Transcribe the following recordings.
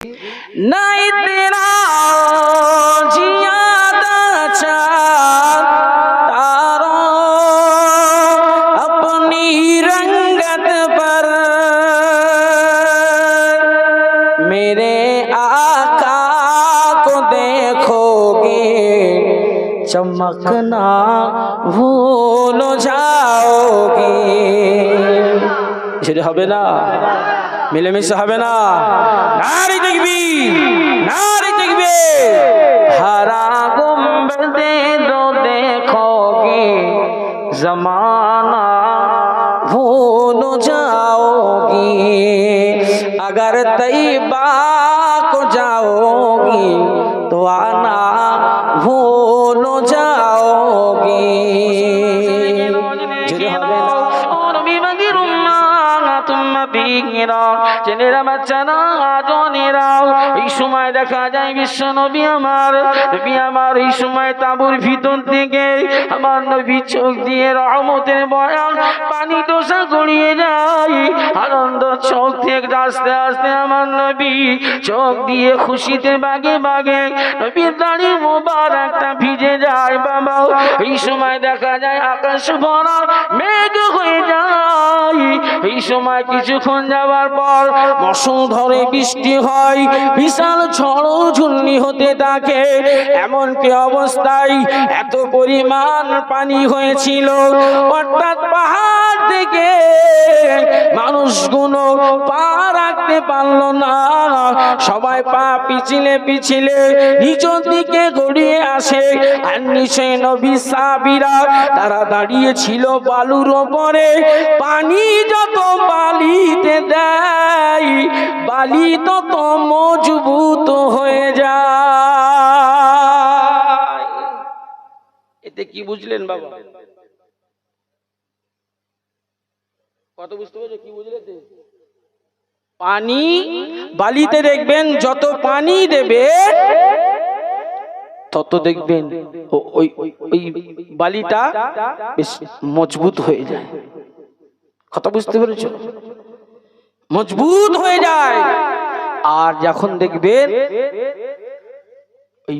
नहीं तेरा जियादा तारो अपनी रंगत पर मेरे आका को देखोगे चमकना भूल जाओगे সেটা হবে না ملے مسے نا۔ ناری دکھبی ناری دکھبے ہرا گمبل دے دو زمانہ بھون جاؤ گی اگر تی ছেলেরা বাচ্চারা এই সময় দেখা যায় বিশ্ব নবী আমার। নবী আমার এই সময় তাবুর ভিতর থেকে আমার নবী চোখ দিয়ে রহমতের বয়ান পানি দোষা গড়িয়ে যায়। আনন্দ চোখ থেকে আস্তে আস্তে আমার নবী চোখ দিয়ে খুশিতে বাগে বাগে নবীর দাড়ি মোবার একটা ভিজে যায়। বাবা এই সময় দেখা যায় আকাশ ভরা, মেঘ হয়ে যায়। এই সময় কিছুক্ষণ যাওয়ার পর মৌসুম ধরে বৃষ্টি হয়। বিশাল ঝড় ঝুন্নি হতে থাকে। এমন কি অবস্থায় এত পরিমাণ পানি হয়েছিল। অর্থাৎ পাহাড় থেকে মানুষগুলো পা রাখতে পারল না। সবাই পা পিছিলে পিছিলে নিচের দিকে গড়িয়ে আসে। আর নিচে নবী সাবিরা তারা দাঁড়িয়ে ছিল বালুর ওপরে। পানি যত বালিতে দেয়, বালি তত মজবুত হয়ে যায়। এতে কি বুঝলেন বাবা? কত বুঝতে পারছ? কি বুঝলে পানি বালিতে দেখবেন, যত পানি দেবে, তত দেখবেন ওই ওই বালিটা বেশ মজবুত হয়ে যায়। কথা বুঝতে পেরেছ? মজবুত হয়ে যায়। আর যখন দেখবেন ওই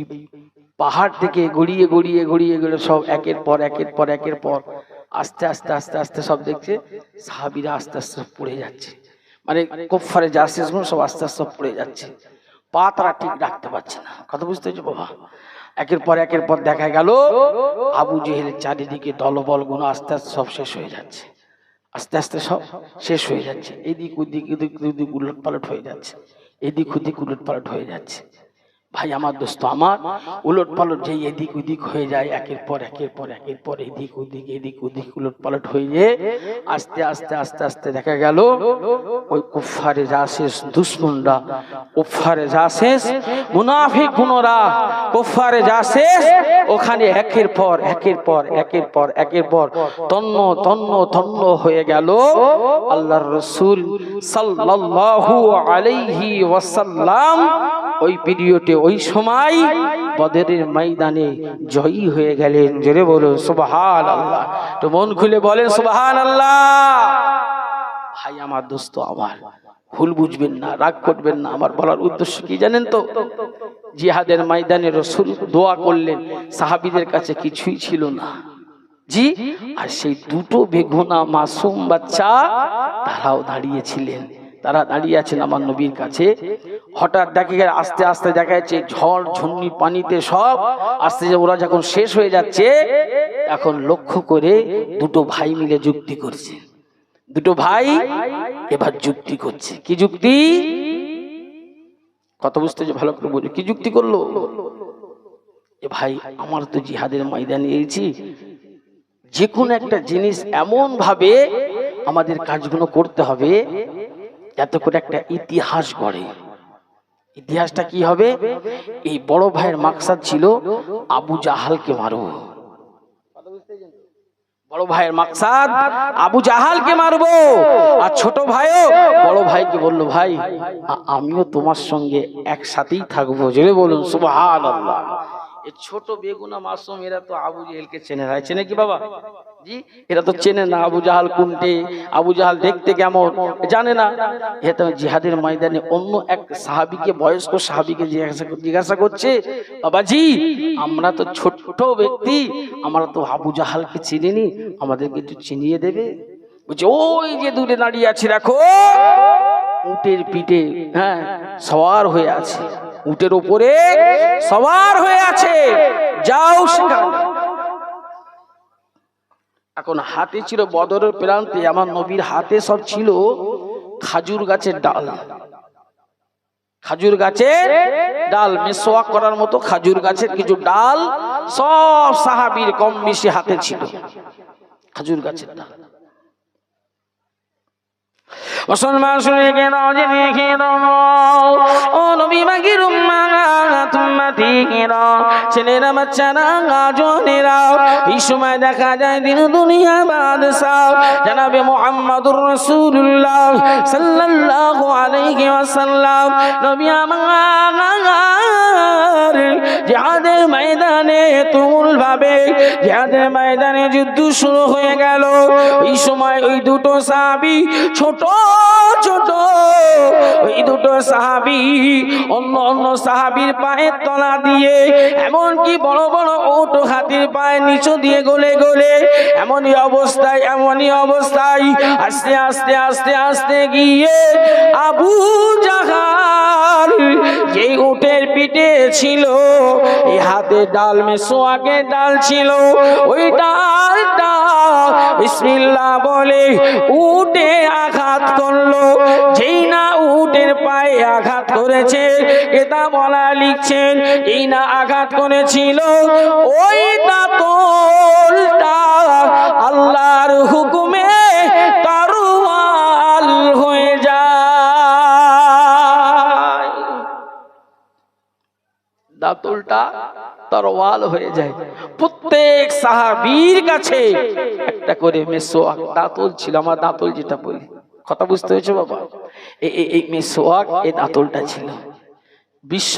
পাহাড় থেকে গড়িয়ে গড়িয়ে গড়িয়ে গেলে সব একের পর একের পর একের পর আস্তে আস্তে আস্তে আস্তে সব দেখছে, সাহাবিরা আস্তে আস্তে পড়ে যাচ্ছে। মানে কোফারে জাসিসগুলো সব আস্তে আস্তে পড়ে যাচ্ছে। পা তারা ঠিক রাখতে পারছে না। কথা বুঝতে পেরেছ বাবা? একের পর একের পর দেখা গেল, আবু জেহেলের চারিদিকে দলবলগুলো আস্তে আস্তে সব শেষ হয়ে যাচ্ছে। আস্তে আস্তে সব শেষ হয়ে যাচ্ছে। এদিক, ওদিক এদিক ওদিক উলট পালট হয়ে যাচ্ছে। এদিক, ওদিক উলট পালট হয়ে যাচ্ছে। ভাই, আমার দোস্ত, আমার উলট পালট যে এদিক ওদিক হয়ে যায়, একের পর একের পর একের পর এদিক ওদিক এদিক ওদিক উলট পালট হয়ে আস্তে আস্তে আস্তে আস্তে দেখা গেল, ওই কুফারে জাসেস দুশ্মনরা কুফারে জাসেস মুনাফিক গুণরা কুফারে জাসেস ওখানে একের পর একের পর একের পর একের পর তন্ন তন্ন তন্ন হয়ে গেল। আল্লাহর রসুল সাল্লাল্লাহু আলাইহি ওয়াসাল্লাম ওই পিরিয়ডে ওই সময় বদরের ময়দানে জয়ী হয়ে গেলেন। জোরে বলুন সুবহান আল্লাহ তো মন খুলে বলেন সুবহান আল্লাহ ভাই, আমার দোস্ত, আমার ভুল বুঝবেন না, রাগ করবেন না। আমার বলার উদ্দেশ্য কি জানেন তো? জিহাদের ময়দানে রসুল দোয়া করলেন, সাহাবিদের কাছে কিছুই ছিল না। জি, আর সেই দুটো বেগুনা মাসুম বাচ্চা তারাও দাঁড়িয়েছিলেন। তারা দাঁড়িয়ে আছেন আমার নবীর কাছে। হঠাৎ দেখে আস্তে আস্তে দেখা যাচ্ছে ঝড়, ঝুন্নি পানিতে সব আস্তে ওরা যখন শেষ হয়ে যাচ্ছে, এখন লক্ষ্য করে দুটো ভাই মিলে যুক্তি করছে। দুটো ভাই এবার যুক্তি করছে। কি যুক্তি? কত বুঝতে যে ভালো করে বুঝো, কি যুক্তি করল? এ ভাই, আমার তো জিহাদের ময়দানে এসেছি। যে কোনো একটা জিনিস এমন ভাবে আমাদের কাজগুলো করতে হবে যাতে করে একটা ইতিহাস গড়ে। ইতিহাসটা কি হবে? এই বড় ভাইয়ের মাকসাদ ছিল আবু জাহালকে মারো বড় ভাইয়ের মাকসাদ আবু জাহালকে মারবো। আর ছোট ভাইও বড় ভাইকে বলল, ভাই আমিও তোমার সঙ্গে একসাথেই থাকব। জেনে বলুন সুবহান আল্লাহ এই ছোট বেগুনা মাসুম এরা তো আবু জেহেলকে চেনে না। চেনে কি বাবা? জি এরা তো চেনে না আবু জাহাল কোনটে আবু জাহাল দেখতে কেমন? জানে না। এ তো জিহাদের ময়দানে অন্য এক সাহাবিকে বয়স্ক সাহাবিকে জিজ্ঞাসা জিজ্ঞাসা করছে বাবাজি আমরা তো ছোট্ট ব্যক্তি আমরা তো আবু জাহালকে চিনিনি আমাদেরকে একটু চিনিয়ে দেবে। বলছে ওই যে দূরে দাঁড়িয়ে আছে দেখো উটের পিঠে হ্যাঁ সওয়ার হয়ে আছে। উটের উপরে সবার হয়ে আছে। যাও সেখানে। এখন হাতে ছিল বদরের প্রান্তে, আমার নবীর হাতে সব ছিল খাজুর গাছের ডাল। খাজুর গাছের ডাল, মেসোয়াক করার মতো খাজুর গাছের কিছু ডাল সব সাহাবির কম বেশি হাতে ছিল। খাজুর গাছের ডাল। মুসলমান শুনে কেন জেনে কেন ও নবী মাগির উম্মা ছেলেরা বাচ্চারা এই সময় দেখা যায় দিন দুনিয়া জানাবে মুহাম্মাদুর রাসূলুল্লাহ সাল্লাল্লাহু আলাইহি ওয়াসাল্লাম। নবী আমার ময়দানে তুমুল ভাবে ময়দানে যুদ্ধ শুরু হয়ে গেল। এই সময় ওই দুটো সাহাবী ছোট ওই দুটো সাহাবী অন্য অন্য সাহাবীর পায়ের তলা দিয়ে, এমনকি বড় বড় ওট হাতির পায়ের নিচু দিয়ে গলে গলে, এমনই অবস্থায় এমনই অবস্থায় আস্তে আস্তে আস্তে আস্তে গিয়ে আবু জাহাল যেই উটের পিঠে ছিল, এই হাতে ডাল মে সোয়াকে ডাল ছিল ওই ডালটা বিসমিল্লাহ বলে উটে আঘাত করল। যেই না উটের পায়ে আঘাত করেছে। এটা বলা লিখছেন এই না আঘাত করেছিল। ওই দাঁতলটা আল্লাহর হুকুমে তরোয়াল হয়ে যায়। দাঁতলটা তরোয়াল হয়ে যায়। প্রত্যেক সাহাবীর কাছে একটা করে মেসোয়াক দাঁতল ছিল, আমার দাঁতল যেটা বলি। কথা বুঝতে হয়েছে বাবা? এই মেসোয়াক এই দাঁতলটা ছিল। বিশ্ব